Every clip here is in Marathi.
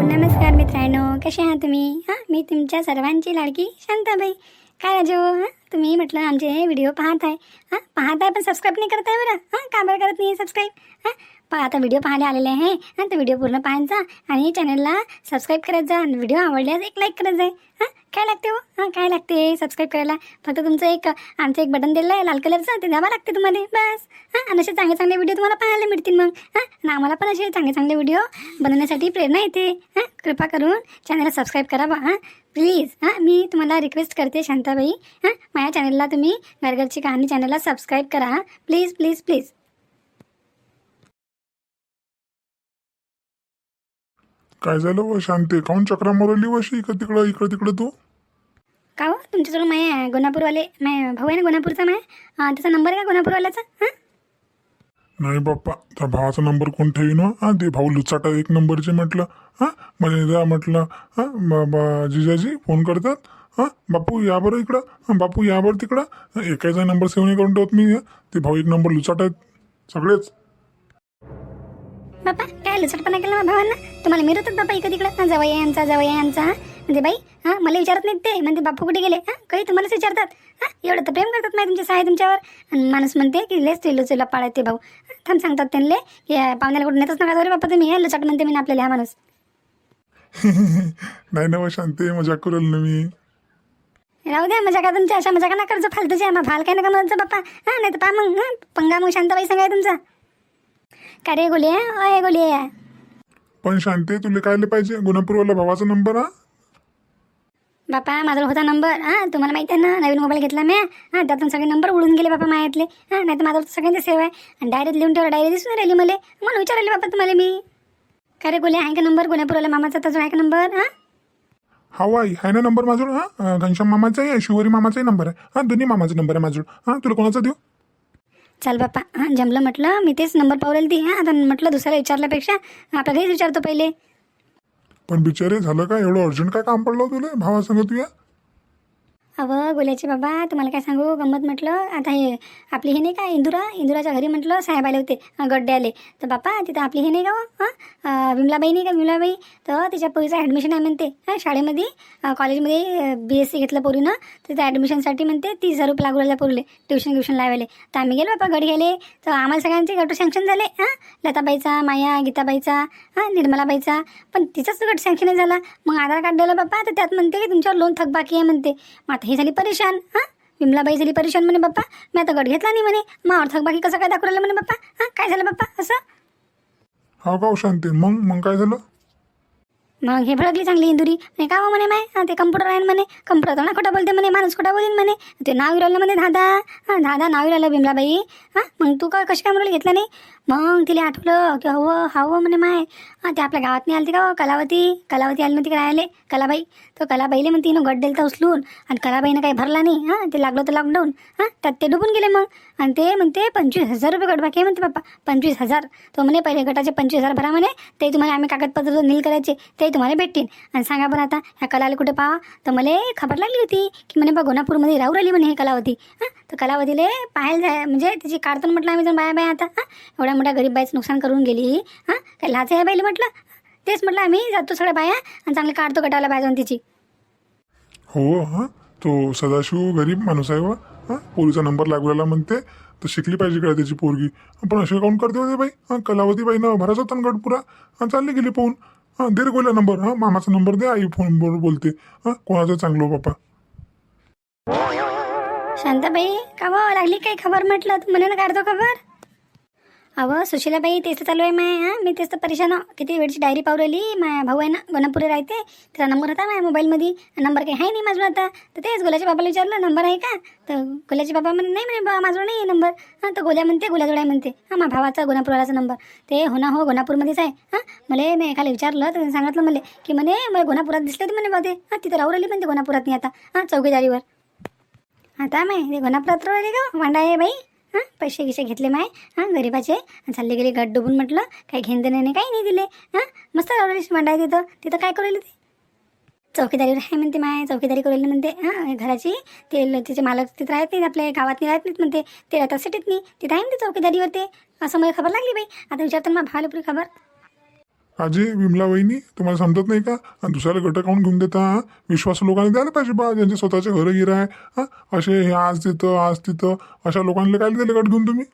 नमस्कार मित्रांनो कसे आहात तुम्ही? हां मी तुमच्या सर्वांची लाडकी शांताबाई. काय राजो? हां तुम्ही म्हटलं आमचे हे व्हिडिओ पाहत आहे हां पाहत आहे पण सबस्क्राईब नाही करत आहे बरं. हां का बरं करत नाही सबस्क्राईब हां पहा आता व्हिडिओ पाहायला आलेले आहे. हां तो व्हिडिओ पूर्ण पाहायचा आणि चॅनलला सबस्क्राईब करत जा व्हिडिओ आवडल्यास एक लाईक करत आहे हां काय लागते हो? हां काय लागते सबस्क्राईब करायला? फक्त तुमचं एक आमचं एक बटन दिलं आहे लाल कलरचं ते द्यावं लागते तुम्हाला. बस. हां आणि असे चांगले चांगले व्हिडिओ तुम्हाला पाहायला मिळतील मग. हां आणि आम्हाला पण असे चांगले चांगले व्हिडिओ बनवण्यासाठी प्रेरणा येते. हां कृपा करून चॅनलला सबस्क्राईब करा बा. हां प्लीज हां मी तुम्हाला रिक्वेस्ट करते शांताबाई. हां माझ्या चॅनलला तुम्ही घरघरची कहाणी चॅनलला सबस्क्राईब करा. हां प्लीज प्लीज प्लीज काय झालं व शांते? काऊन चक्रा मारवली वशी इकडं तिकडं इकडं तिकडं तू? का हो? तुमच्याजवळ माय गोनापूरवाले माय भाऊ आहे ना गोनापूरचा माय? त्याचा नंबर आहे का गोनापूरवाल्याचा? हां? नाही बाप्पा त्या भावाचा नंबर कोण ठेवीन हो? हा ते भाऊ लुचाटा एक नंबरचे म्हटलं. हां मला द्या म्हटलं. हां बाबा जिजाजी फोन करतात? हां बापू या बरं इकडं. हां बापू या बरं तिकडं. एकाचा नंबर सेव्ह नाही करून ठेवत मी. ते भाऊ एक नंबर लुचाट आहेत. सगळेच. बापा काय लुचटपणा केला भावांना. तुम्हाला मिरवतात बापा इकडे तिकडं. जवळ यांचा जवळ यांचा म्हणजे बाई हां मला विचारत नाहीत ते. म्हणते बापू कुठे गेले? हां काही तुम्हालाच विचारतात. हां एवढं तर प्रेम करतात नाही तुमचे साय तुमच्यावर. आणि माणूस म्हणते की लेच ते लुचेला पाळत ते भाऊ. हां, थांब सांगतात त्यांना की या पाहुण्याला कुठे नेतच नका रे बापा तुम्ही. हे लुचट म्हणते मी आपल्याला हा माणूस. नाही ना व शांते. मजाक करेल ना मी. राहू द्या मजा का तुमच्या. अशा मजा का ना करतो फालतूच्या मग फाल काय नका म्हणतो बाप्पा हां नाही तर पा मग. हां पंगा मग शांताबाई सांगाय तुमचा. का रे गोलिया अय गोलिया पण शांते तुला कायले पाहिजे? गुणापूरवाला भावाचा नंबर हा? बापा माझा होता नंबर हां? तुम्हाला माहिती आहे ना नवीन मोबाईल घेतला मी हां? त्यातून सगळे नंबर उडून गेले बापा माझ्यातले हां? नाही तर माझा सगळ्यांचे सेव आहे. आणि डायरेक्ट लिहून ठेवलं डायरी दिसून राहिली मला. म्हणून विचारले बापा तुम्हाला मी. का रे गोल्या आहे का नंबर? गुन्हापुराला मामाचा तर आहे का नंबर हां? हवा आहे ना नंबर माझ्यावर हा? घनश्याम मामाचाही आहे शिवरी मामाचाही नंबर आहे. हा दोन्ही मामाचा नंबर आहे माझ्यावर हा तुला कोणाचा देऊ? चाल बाप्पा. हां जमलं म्हटलं मी तेच नंबर पावलेली ती. हां आता म्हटलं दुसऱ्याला विचारल्यापेक्षा आपल्या घरीच विचारतो पहिले. पण बिचारे झालं का एवढं अर्जंट काय काम पडलं हो तुला? भावा सांग तुया? अव गोल्याचे बाबा तुम्हाला काय सांगू? गंमत म्हटलं आता हे आपली हे नाही का इंदुरा? इंदुराच्या घरी म्हटलं साहेब आले होते गड्डे आले. तर बापा तिथं आपली हे नाही का हां विमलाबाई नाही का विमलाबाई? तर तिच्या पोरीचं ॲडमिशन आहे म्हणते हां शाळेमध्ये कॉलेजमध्ये बी एस सी घेतलं पोरीनं. तर त्या ॲडमिशनसाठी म्हणते तीस हजार रुपये लागू राहिल्या पोरीले ट्युशन ट्युशन लावायले. तर आम्ही गेलो बापा गड गेले तर आम्हाला सगळ्यांचे गट सँक्शन झाले हां लताबाईचा माया गीताबाईचा हां निर्मलाबाईचा. पण तिचाच गट सँक्शन झाला. मग आधार कार्ड दिलं बाप्पा तर त्यात म्हणते की तुमच्यावर लोन थकबाकी आहे म्हणते. मग आता ही झाली परेशान हां? विमलाबाई झाली परेशान म्हणे बाप्पा मी आता गट घेतला नाही म्हणे. मग थकबाकी कसं काय दाखवलं म्हणे बाप्पा? हां? काय झालं बाप्पा? असं? हा का हो शांती? मग मग काय झालं? मग हे भडकली चांगली इंदुरी. म्हणे का हो म्हणे माय ते कम्प्युटर आहे म्हणे. कम्प्युटर थोडा खोटा बोलते म्हणे माणूस खोटा बोलीन म्हणे. ते नाव विरावलं म्हणे दादा हां दादा नाव विरावलं बिमलाबाई हां मग तू का कशी काय म्हणून घेतलं नाही? मग तिला आठवलं की हो हाव हो म्हणे माय. हां ते आपल्या गावात नाही आलती का हो? कलावती कलावती आली नव्हती राहिले कलाबाई. तो कलाबाईले म्हणते तिनं गट दिलं उचलून आणि कलाबाईनं काही भरला नाही. हां ते लागलं तर लॉकडाऊन हां त्यात ते डुबून गेले मग. आणि ते म्हणते पंचवीस हजार रुपये गट बाकी आहे म्हणते पप्पा पंचवीस हजार. तो म्हणे पहिले गटाचे पंचवीस हजार भरा म्हणे. ते तुम्हाला आम्ही कागदपत्र नील करायचे. ते तुम्हाला भेटतील. आणि सांगा बरं आता ह्या कलाला कुठे पाहा तर मला खबर लागली होती की म्हणे बा गोनापूरमध्ये राहू राहिली म्हणे हे कलावती. हां? तर कलावतीले पाहायला जाय म्हणजे तिची काढतून म्हटलं आम्ही जाऊन बाया बाया आता. हां? एवढ्या मोठ्या गरीब बाईचं नुकसान करून गेली. हां? काय लाच आहे बाईला म्हटलं? तेच म्हटलं आम्ही जातो सगळ्या बाया आणि चांगले काढतो गटाला बाया जाऊन तिची. हो हां? तो सदाशिव गरीब माणूस आहे वा. हा? पोरीचा नंबर लागलेला म्हणते तर शिकली पाहिजे का त्याची पोरगी. पण असे काऊन करते होते बाई? हा? कलावती बाई ना भराचा होता ना चालली गेली पाहून. हां दे रे गोल्या नंबर हां मामाचा नंबर दे आई फोन बरोबर बोलते. हां कोणाचं चांगलं बापा? शांताबाई का बा लागली काही खबर म्हटलं? तू म्हणे ना काढतो खबर? अहो सुशीलाबाई तेच तर चालू आहे माय हां? मी तेच तर परेशान आहे. किती वेळची डायरी पावलेली? माझ्या भाऊ आहे ना गणपुरे राहते. त्याचा नंबर होता माझ्या मोबाईलमध्ये नंबर काही आहे नाही माझं आता. तर तेच गोल्याच्या बाबाला विचारलं नंबर आहे का? तर गोल्याचे बाबा म्हणे नाही म्हणे बाबा माझं नाही आहे नंबर हां तर गोल्या म्हणते गोल्याजवळ हो, आहे म्हणते. हां माझ्या भावाचा गोनापूरवालाचा नंबर ते हो ना हो गोनापूरमध्येच आहे. हां मला मी एखाद्या विचारलं तर त्यांनी सांगितलं मला की म्हणे मला गोनापुरात दिसले होते म्हणे बा ते हां तिथं राहू राहिली म्हणते गोनापुरात नाही आता. हां चौकीदारीवर. आता माय ते गुन्हा राहिले का? वांडा आहे बाई. हां पैसे गिसे घेतले माय. हां गरीबाचे. चालले गेले गट डुबून म्हटलं काही घेणं देण्याने नाही काही नाही दिले. हां मस्त लावलेली मांडाय तिथं. तिथं काय करेल ते? चौकीदारीवर आहे म्हणते माय चौकीदारी करेल म्हणते. हां घराची ते तिचे मालक तिथं राहत नाहीत आपल्या गावात नाही राहत नाहीत म्हणते. ते राहतात सिटीत नाही तिथं आहे ना ते चौकीदारीवर ते असं मला खबर लागली बाई. आता विचारतो मग भावाला पुरी खबर. आजी विमला वहिनी तुम्हाला समजत नाही का? आणि दुसऱ्याला गट काऊन घेऊन देता हा? विश्वास लोकांनी द्यायला पाहिजे बा ज्यांचे स्वतःचे घरं गिरं आहे हा? असे हे आज तिथं आज तिथं अशा लोकांना काय दिले गट घेऊन तुम्ही?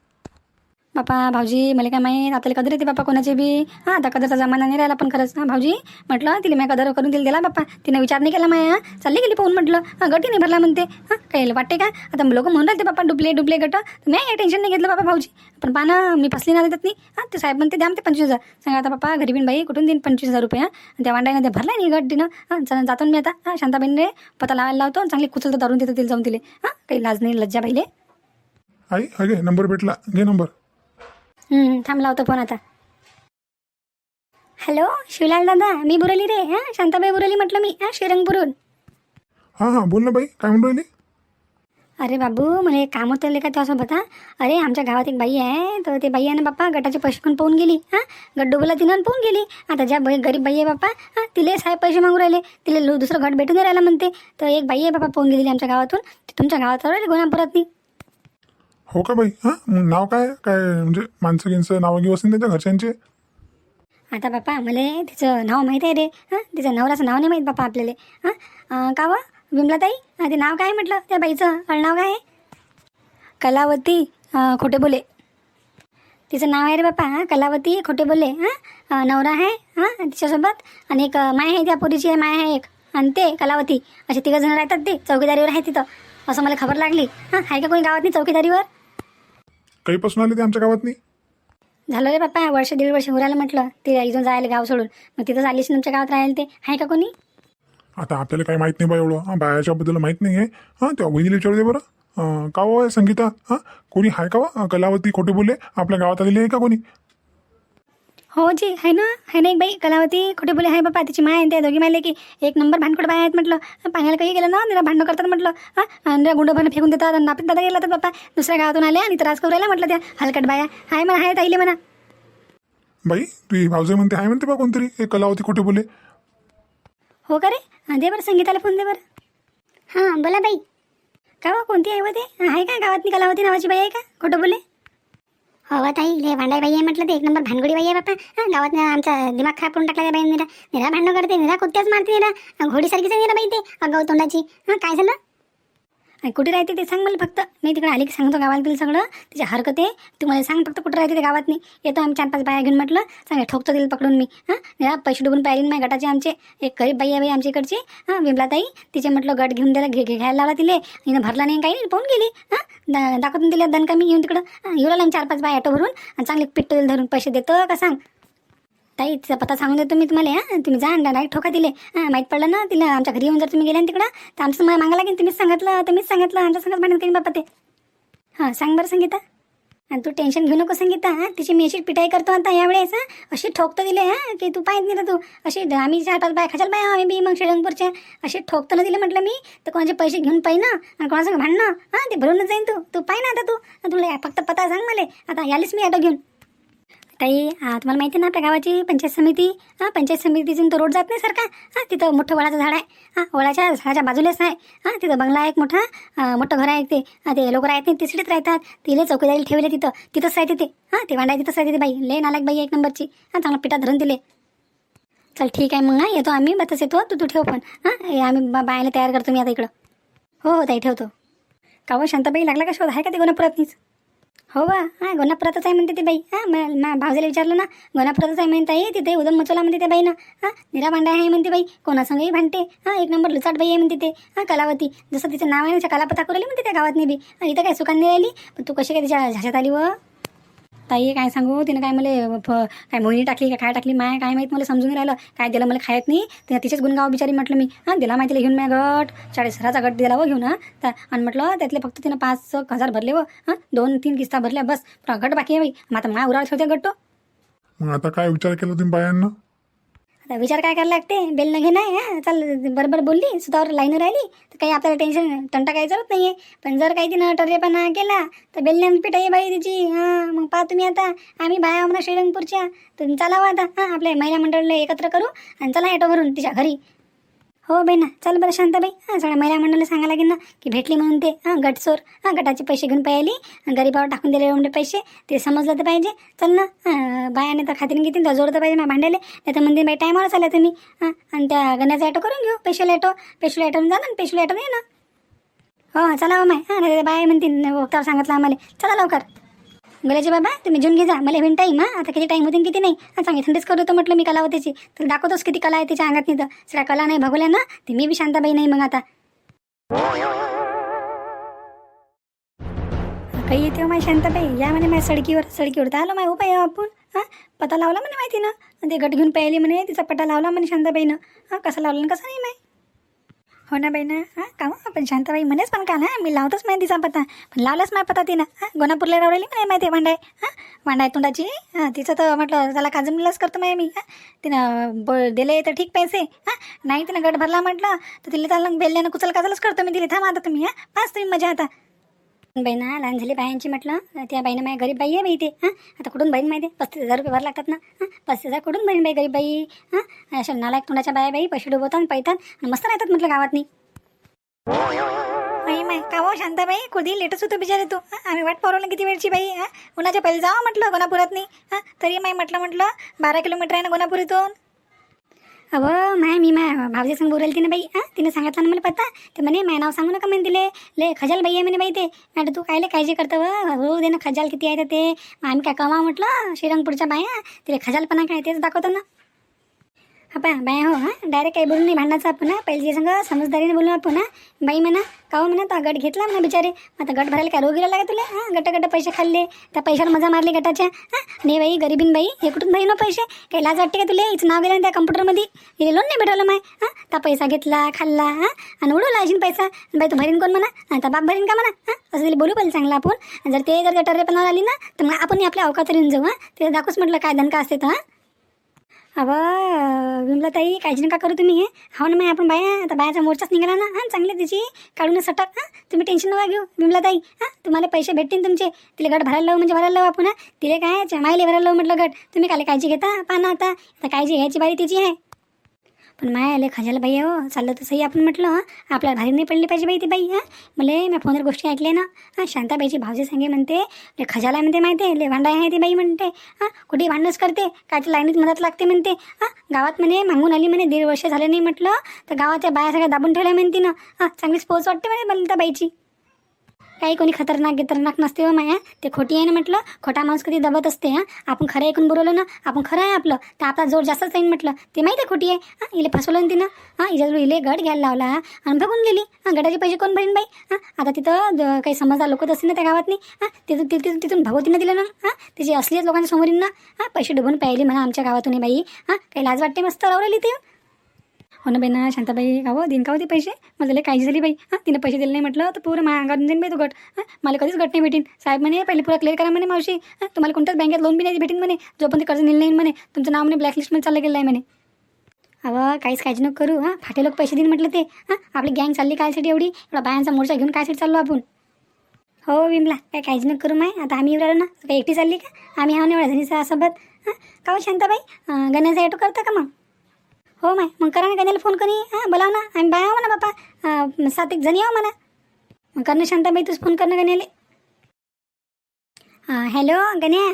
बापा भाऊजी मला काय माहीत? आपल्याला कदर येते बापा कोणाची बी. हां आता कदरचा जमाना नाही राहिला पण खरंच. हां भाऊजी म्हटलं तिला मी कदर करून दिली दिला बापा. तिने विचार नाही केला माया. चालली गेली पाहून म्हटलं. हां गटी नाही भरला म्हणते. हां काही वाटते का? आता लोक म्हणून राहते बापा डुबले डुबले गट. मी काही टेन्शन नाही घेतलं बाबा भाऊजी. पण पाना मी फसली नाही त्यात नाही हां ते साहेब म्हणते द्या म्हणते पंचवीस हजार. सांगा आता बापा गरीबीन बाई कुठून देईन पंचवीस हजार रुपये हां? आणि त्या वांडाईनं ते भरला नाही गट तिनं. हां जातो ना मी आता. हां रे पता लावायला लावतो आणि चांगली कुचलतं दारून देतो तिला जाऊन दिले हां काही लाज नाही लज्जा पाहिले आई अगे नंबर भेटला. घे नंबर. थांब लावतो फोन आता. हॅलो शिवलाल दादा मी बुरली रे हां? शांताबाई बुरली म्हटलं मी हां श्रीरंगपुरून हां हां बोल ना बाई काय म्हणून राहिली? अरे बाबू मला एक काम होतं का तुझ्यासोबत हां? अरे आमच्या गावात एक बाई आहे तर ते बाई आहे ना बाप्पा गटाचे पैसे पण पाहून गेली हां? गड्डूबला तिनं पाहून गेली. आता ज्या बाई गरीब बाई आहे बाप्पा हां तिले साहेब पैसे मागू राहिले तिले लो- दुसरं घट भेटून राहिला म्हणते. तर एक बाई आहे बाप्पा पाहून गेलेली आमच्या गावातून ती तुमच्या गावात राहिली नाही हो का बाई? हां? मग नाव काय? काय म्हणजे माणसं गिनचं नावं घेऊ असेल त्यांच्या घरच्यांचे? आता बाप्पा मला तिचं नाव माहीत आहे रे. हां? तिचं नवऱ्याचं नाव नाही माहीत बाप्पा आपल्याला. हां? का व? विमलाताई? ते नाव काय आहे म्हटलं? त्या बाईचं नाव काय आहे? कलावती खोटे बोले तिचं नाव आहे रे बाप्पा हां? कलावती खोटे बोले हां नवरा आहे हां? तिच्यासोबत. आणि एक माय आहे त्या पोरीची आहे माय आहे एक. आणि ते कलावती. असे तिघं जण राहतात ते चौकीदारीवर आहे तिथं. असं मला खबर लागली. हां? आहे का कोणी गावात नाही चौकीदारीवर? काहीपासून आले ते आमच्या गावात नाही झालं रे बाप्पा वर्ष दीड वर्ष उरायला म्हटलं. ते इथून जायला गाव सोडून. मग तिथं आलीस तुमच्या गावात राहायला ते. आहे का कोणी? आता आपल्याला काही माहीत नाही बा एवढं. हां बायाच्याबद्दल माहीत नाही आहे हां त्या वहिनीला विचारू दे बरं. अं, का हो संगीता? हां कोणी आहे का वा कलावती खोटे बोलले. आपल्या गावात आलेली आहे का कोणी? हो जी आहे ना? आहे ना एक बाई? कलावती खोटे बोले आहे बापा तिची माय आहे त्या दोघी मायले की एक नंबर भांडखोड बाय आहेत म्हटलं. पाण्याला काही गेलं ना निरा भांडणं करतात म्हटलं. हां आणि गुंड भरणं फेकून देतात आणि नापित दादा गेला तर बापा दुसऱ्या गावातून आल्या आणि त्रास करू राहिल्या म्हटलं त्या हलकट बाया. आहे म्हणा आहे ताईले म्हणा. बाई तुझी भावजे म्हणते आहे म्हणते बा कोणतरी एक कलावती खोटे बोले. हो का रे? हां दे बरं संगीताला फोन दे बरं. हां बोला बाई. का हो कोणती आहे व ते आहे का गावातली कलावती नावाची बाई आहे का? खोटं बोले. हो, हो ताई ले भांडाई बाई आहे म्हटलं ते. एक नंबर भानगडी बाई आहे बापा गावात आमचा दिमाग खराब करून टाकला बाई निरा? निरा भांडण करते निरा कुत्त्याच मारते निरा. घोडीसारखीच आहे निरा बाई ते. अगाऊ तोंडाची. हां काय झालं? कुठे राहते ते सांग मला फक्त. मी तिकडे आली की सांगतो गावाला तिला सगळं. तिची हरकत आहे. तू मला सांग फक्त कुठं राहते ते गावात नाही येतो आम्ही चार पाच बाया घेऊन म्हटलं. सांग ठोकतो तिला पकडून मी. हां? पैसे डुबून पाहिजे माझ्या गटाचे आमचे. एक गरीब बाई आहे बाई आमच्या इकडची. हां विमलाताई. तिचे म्हटलं गट घेऊन द्यायला घे घ्यायला लावला तिले. हिनं भरला नाही काही नाही पाहून गेली. हां? दा दाखवून दिल्या दणका मी येऊन तिकडं. येऊ लागला चार पाच बाय ऑटो भरून आणि चांगले पिट्टो धरून पैसे देतो का सांग. ताई तिचा पत्ता सांगून देतो मी तुम्हाला हां. तुम्ही जा डायरेक्ट ठोका दिले. हां माहीत पडलं ना तिला आमच्या घरी येऊन जर तुम्ही गेले तिकडं तर आमचं मला मागा लागेल. तुम्हीच सांगितलं तुम्हीच सांगितलं आमच्या सांगत भांडण करीन बाप्पा ते. हां सांग बरं संगीता. आणि तू टेन्शन घेऊ नको संगीता हां. तिची मी अशी पिटाई करतो आता यावेळेस हां. अशी ठोकतो दिले हां की तू पाहिजे नाही ना तू. अशी आम्ही चार पाच बाय खाशाल बाय आम्ही बी मग श्रीरंगपूरच्या अशी ठोकतो ना दिले म्हटलं मी तर कोणाचे पैसे घेऊन पाहि ना आणि कोणासंग भांडणं हां ते भरूनच जाईन तू. तू पाहि ना आता तू. तुला फक्त पत्ता सांग मला. आता यालीस मी ऑटो घेऊन. ताई तुम्हाला माहिती आहे ना आपल्या गावाची पंचायत समिती हां पंचायत समितीतून तो रोड जात नाही सारखा. हां तिथं मोठं वडाचं झाड आहे. हां वळाच्या झाडाच्या बाजूलाच आहे हां तिथं बंगला आहे एक मोठा. मोठं घर आहे ते. ते लोक राहत नाही तिसरीच राहतात. तिले चौकीदारी ठेवले तिथं. तिथंच राहते ते. हां ते वांडाय तिथंच राहते ते बाई. लय नालायक बाई एक नंबरची. हां चांगला पिठा धरून दिले. चल ठीक आहे मग हां येतो आम्ही. बतच येतो. तू तू ठेव पण. हां आम्ही बा- बायाला तयार करतो मी आता इकडं. हो हो ताई ठेवतो. का हो शांताबाई लागला का शोध? आहे का ते गुन्हापुरातनीच हो वा हा गुन्हापुरातच आहे म्हणते ते बाई. हा मा भावजेला विचारलं ना गुन्हापुरातच आहे म्हणते आहे तिथे उदम मचोला म्हणते ते बाईनं. हा निरा भांडा आहे म्हणते बाई. कोणासंगही भांडते. हा एक नंबर लुचाट बाई आहे म्हणते ते. हा कलावती. जसं तिचं नाव आहे ना त्या कलापता करू म्हणते त्या गावात बी. इथं काय सुकांनी राहिली? पण तू कशी काय तिच्या झाशात आली व? ताई काय सांगू? तिनं काय मला फ काय मोहिनी टाकली का काय टाकली माय काय माहीत मला समजून राहिलं. काय दिलं मला खायत नाही? तिनं तिचेच गुणगाव बिचारी म्हटलं मी. हां दिला माहितीला घेऊन मी गट चाळीस हजाराचा गट दिला व घेऊन हां. त्या- आणि म्हटलं त्यातले फक्त तिनं पाच एक हजार भरले व हां. दोन तीन किस्ता भरल्या बस. गट बाकी आहे बाई. मग आता माय उराळ ठेवते गट मग आता काय विचार केला तुम्ही बायांना? आता विचार काय करायला लागते? बेल न घेणं आहे हां चाल बरोबर बोलली सुतावर लाईन राहिली तर काही आपल्याला टेन्शन तंटा काही जरूरत नाही आहे पण जर काही तिनं टर्जेपणा केला तर बेलण्यान आहे बाई तिची. हां मग पहा तुम्ही आता. आम्ही बाया आम्हाला श्रीरंगपूरच्या. तुम्ही चलावं हो आता. हां आपल्या महिला मंडळाला एकत्र करू आणि चला ॲटो भरून तिच्या घरी. हो बाई ना. चल बरं शांताबाई. हां सगळ्या महिला मंडळाला सांगायला लागेल ना की भेटली म्हणून ते हां गटसोर हां गटाचे पैसे घेऊन पाहिली गरीबावर टाकून दिले एवढे पैसे. ते समजलं तर पाहिजे. चल ना. बायाने तर खात्रीने घेतील तर जोर तर पाहिजे ना भांडायले. नाही तर म्हणते बाई टायमावर चालला तुम्ही. हां आणि त्या गण्याचा ॲटो करून घेऊ. पेशल ॲटो पेशल ॲटोने जा ना पेशल ॲटोने ये ना. हो चला हो, माय. हां नाही बाय म्हणतील वक्तावर सांगितलं आम्हाला. चला लवकर. गल्याचे बाबा तुम्ही घेऊन घे जा. मला हेवीन टाईम हां. आता किती टाईम होते किती नाही. हां चांगली थंडीच करतो म्हटलं मी कलावतीची तर दाखवतोच किती कला आहे तिच्या अंगात नाही तर सगळ्या कला नाही भगवल्या ना ते मी बी शांताबाई नाही मग आता. काही येते हो माय शांताबाई? या म्हणे माझ्या सडकीवर सडकीवर. तर आलो माय उपाय आपण. हां पता लावला म्हणे माहिती ना ते गट घेऊन पाहिली म्हणे तिचा पटा लावला म्हणे शांताबाईनं. हां कसं लावलं ना कसं नाही माय? हो ना बाई ना. हां का हो? पण शांताबाई म्हणेच पण काल हां? मी लावतच माहिती तिचा पत्ता. पण लावलाच माय पत्ता तिनं. हां गोनापूरला रावलेली म्हणे माहिती भांडाय हां भांडाय तोंडाची? हां तिचं तर म्हटलं त्याला काजमलाच करतो माय मी. हां तिनं ब दिले तर ठीक पैसे. हां नाही तिनं गट भरला म्हटलं तर तिला त्याला बेलल्यानं कुचल काजलच करतो मी. तिला थांब आता तुम्ही हां? पाच तुम्ही मजा आता बहिणा लहान झाली बायांची म्हटलं त्या बाईनं माझ्या गरीब बाई आहे बाई ते हां? आता कुठून बहीण माहिती आहे? पस्तीस हजार रुपये भर लागतात ना हां? पस्तीस हजार कुठून बहीण बाई गरीब बाई हां? अशा नालायक तोंडाच्या बाया बाई पैसे डुबवतात आणि पैतात आणि मस्त राहतात म्हटलं गावातनी. नाही माय का हो शांताबाई कधी लेटच होतो बिचारे तू आम्ही वाट पावलं किती वेळची बाई हां? उन्हाच्या पहिले जावं म्हटलं गोनापुरात नाही हां? तरी माय म्हटलं म्हटलं बारा किलोमीटर आहे ना गोनापूर इथून अहो माय मी माय भावजी संग बोलायला तिने बाई हां? तिने सांगितलं ना मला पत्ता? ते म्हणे माय नाव सांगू नका म्हणे तिले ले खजाल बाई आहे म्हणे बाई ते. मॅडम तू कायले काळजी करतं व? हो दे ना खजाल किती आहे ते. आम्ही काय कमा म्हटलं? श्रीरंगपूरच्या बाया. तिला खजालपणा काय तेच दाखवतो ना. बाया बाय हो हां डायरेक्ट काही बोलून नाही भांडणाचं आपण पहिले संग समजदारीने बोलू आपण बाई म्हणा का हो म्हणा तो गट घेतला म्हणा बिचारे आता गट भरायला काय रोग गेला तुला हां गट गट पैसे खाल्ले त्या पैशावर मजा मारली गटाच्या हां नाही बाई गरीबीन बाई हे कुठून बाई ना पैसे काही लाज वाटते का तुला हिचं नाव गेलं त्या कम्प्युटरमध्ये हे लोन नाही भेटवलं माय हां त्या पैसा घेतला खाल्ला हां आणि उडवला अजून पैसा बाई तू भरीन कोण म्हणा आता बाप भरीन का म्हणा हां असं तरी बोलू पाहिजे चांगलं आपण जर ते जर गटारेपणा आली ना तर मग आपण आपल्या अवकात येऊन जाऊ हां ते दाखवूच म्हटलं काय धनका असते तर हां अबा विमलाताई काळजी नका करू तुम्ही हे. हो ना मग आपण बाया आता बायाचा मोर्चाच निघाला ना. हां चांगली तिची. काढून सटक हां. तुम्ही टेन्शन नका घेऊ विमलाताई हां तुम्हाला पैसे भेटतील तुमचे. तिला गट भरायला लावू म्हणजे भरायला लावू आपण तिला काय चमाईले भरायला लावू म्हटलं गट. तुम्ही काले काळजी घेता पाना आता. आता काळजी घ्यायची बारी तिची आहे. पण माय आले खजाला बाई हो. चाललं तर सही आपण म्हटलं हां. आपल्याला भारी नाही पडली पाहिजे बाई ती बाई हां. मला मी फोनवर गोष्टी ऐकल्या ना. हां शांताबाईची भावजी सांगे म्हणते ले खजाला म्हणते माहिती आहे ले भांडा आहे ती बाई म्हणते. हां कुठे भांडणच करते काय ते लाईनीत मदत लागते म्हणते. हां गावात म्हणे मागून आली म्हणे दीड वर्ष झाले नाही म्हटलं. तर गावाच्या बाया सगळ्या दाबून ठेवल्या म्हणते ना. हां चांगली स्पोर्ट्स वाटते म्हणे मला त्या बाईची. काही कोणी खतरनाक गितरनाक नसते हो माया. ते खोटी आहे ना म्हटलं. खोटा माणूस कधी दबत असते हां? आपण खरं ऐकून बोलवलं ना आपण खरं आहे आपलं. तर आपला जोर जास्तच जाईन म्हटलं. ते माहिती आहे खोटी आहे? हां इले फसवलं ना तिनं. हां हिच्याजवळ इले गट घ्यायला लावला आणि बघून गेली. हां गटाचे पैसे कोण भरीन बाई? हां आता तिथं काही समजदार लोकच असतील ना त्या गावात नाही हां तिथून तिथून तिथून भगवतीनं दिलं ना हां? तिची असलीच लोकांच्या समोरीनं ना हां? पैसे डुबून प्यायले म्हणा आमच्या गावातून आहे बाई. हां काही लाज वाटते? मस्त रावलेली ते हो ना बेना शांताबाई का हो दिन का होते पैसे? मला लय काळजी झाली बाई. हां तिने पैसे दिले नाही म्हटलं तर पूर्ण माझ्या अंगात जाईन बाई तो गट हां मला कधीच गट नाही भेटीन. साहेब म्हणे पहिले पुरा क्लिअर करा म्हणे मावशी. हां तुम्हाला कोणत्याच बँकेत लोन बी नाही भेटीन म्हणे. जोपर्यंत कर्ज नेलं नाही म्हणे तुमचं नाव म्हणे ब्लॅकलिस्टमध्ये चाललं गेलं आहे म्हणे. अवं काहीच काळजी नको करू हां. फाटे लोक पैसे देईन म्हटलं ते. हां आपली गँग चालली कायसाठी एवढी? एवढा बायांचा मोर्चा घेऊन कायसाठी चाललो आपण? हो विमला काय काळजी नको करू माय. आता आम्ही एवढं ना काय एकटी चालली का? आम्ही हा एवढ्या जणीचा सोबत. हां का हो शांताबाई? अं, गण्याचा ॲटो करता का मग? हो माय. मग करा ना गण्याला फोन करी हां बोलाव ना. आम्ही बाय आहो ना बापा. सात एक जणी आहो मला मग कर ना शांताबाई तूच फोन कर ना गण्याले. हां हॅलो गण्या.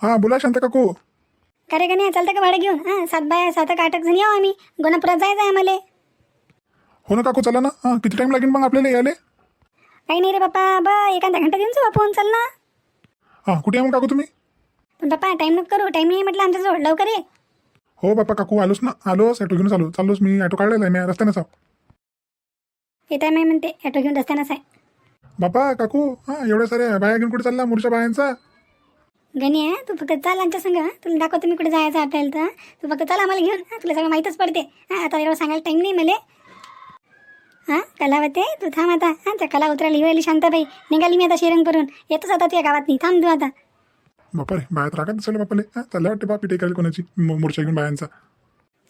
हां बोला शांता काकू. का रे गण्या चालतं का भाडं घेऊन? हां सात बाय सात एक आठ एक जणी आहो आम्ही. गोनापुरात जायचं आहे आम्हाला. हो ना काकू चला ना. हां किती टाईम लागेल मग आपल्याला यायला? काही नाही रे बापा. बा एखादा घंटा देऊन जाऊ फोन चल ना. हां कुठे आहे मग काकू तुम्ही? पण बापा टाईम नको करू. टाईम नाही म्हटलं आमच्याजवळ. लवकर ये. हो बाप्पा काकू आलोच ना? आलोच ॲटो घेऊन चालू चाललोच मी. ॲटो काढलेला आहे मी रस्त्यानं साव येत आहे म्हणते ॲटो घेऊन रस्त्यानंच आहे बापा काकू हां एवढ्या साऱ्या बाया घेऊन कुठे चालला मोरच्या बायांचा? गणी आहे तू फक्त चाल आमच्या संग हं? तुला दाखवतो मी कुठे जायचं आपल्याला तर हं? तू फक्त चाल आम्हाला घेऊन हं? तुला सगळं माहीतच पडते. हां आता एवढं सांगायला टाईम नाही मला. हां कलावते तू थांब आता. हां त्या कला उतरायला हिवायली शांताबाई. निघाली मी आता शेरंग करून. येतोच आता तुझ्या गावात. नाही थांब तू आता. बापरे बाहेर रागा दिसले बापाले हा वाटते बा पिटे करायला कोणाची? मोर्चा घेऊन बायांचा.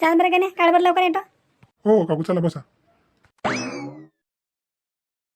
चाल बरं नाही काळ लवकर येतो. हो काकू चला बसा.